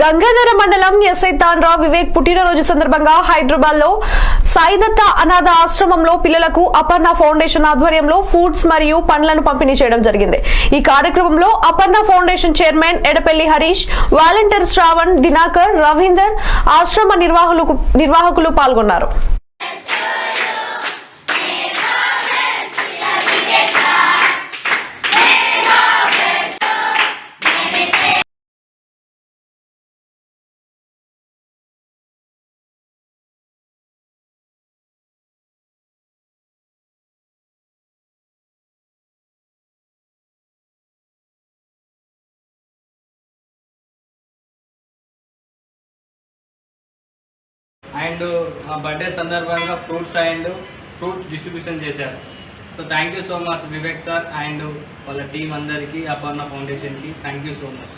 గంగాధర మండలం ఎస్ఐ తాండ్రా వివేక్ పుట్టినరోజు సందర్భంగా హైదరాబాద్లో సాయిదత్త అనాథ ఆశ్రమంలో పిల్లలకు అపర్ణ ఫౌండేషన్ ఆధ్వర్యంలో ఫుడ్స్ మరియు పండ్లను పంపిణీ చేయడం జరిగింది. ఈ కార్యక్రమంలో Aparna foundation chairman Edapalli Harish volunteer Shravan Dinakar Ravinder ఆశ్రమ నిర్వాహకులు నిర్వాహకులు పాల్గొన్నారు. అండ్ మా బర్త్డే సందర్భంగా ఫ్రూట్స్ అండ్ ఫ్రూట్ డిస్ట్రిబ్యూషన్ చేశారు. So thank you so much Vivek sir and వాళ్ళ టీం అందరికీ అపర్ణ ఫౌండేషన్కి థ్యాంక్ యూ సో మచ్.